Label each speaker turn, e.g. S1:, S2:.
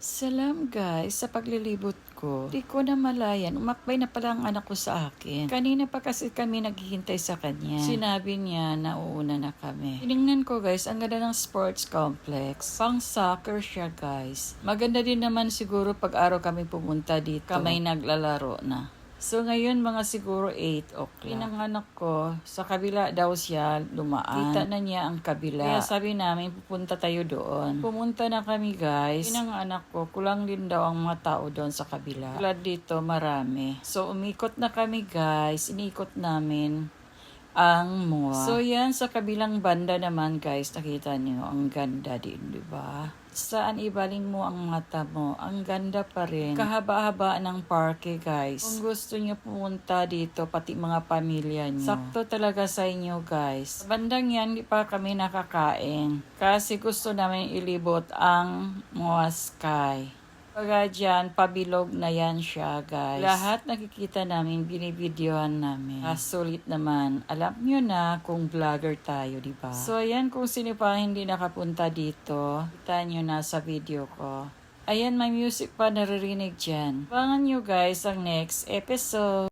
S1: Salam guys, sa paglilibot ko, di ko na malayan, umakbay na pala ang anak ko sa akin. Kanina pa kasi kami naghihintay sa kanya. Sinabi niya na uuna na kami. Tinignan ko guys, ang ganda ng sports complex. Pang soccer siya guys. Maganda din naman siguro pag araw kami pumunta dito. Kamay naglalaro na. So ngayon mga siguro 8 o'clock. Pinanganak ko, sa kabila daw siya dumaan. Kita na niya ang kabila. Kaya sabi namin, pupunta tayo doon. Pumunta na kami guys. Pinanganak ko, kulang din daw ang mga tao doon sa kabila. Tulad dito, marami. So umikot na kami guys. Inikot namin ang MOA. So yan, sa kabilang banda naman guys, nakita niyo, ang ganda din, di ba? Saan ibaling mo ang mata mo, ang ganda pa rin. Kahaba-haba ng parke guys. Kung gusto niyo pumunta dito, pati mga pamilya niyo. Sakto talaga sa inyo guys. Bandang yan, di pa kami nakakain. Kasi gusto namin ilibot ang MOA Sky. Pagka dyan, pabilog na yan siya, guys. Lahat nakikita namin, binibidyohan namin. Ah, sulit naman. Alam nyo na kung vlogger tayo, di ba? So, ayan, kung sino pa hindi nakapunta dito, kita nyo na sa video ko. Ayan, may music pa naririnig dyan. Abangan nyo guys ang next episode.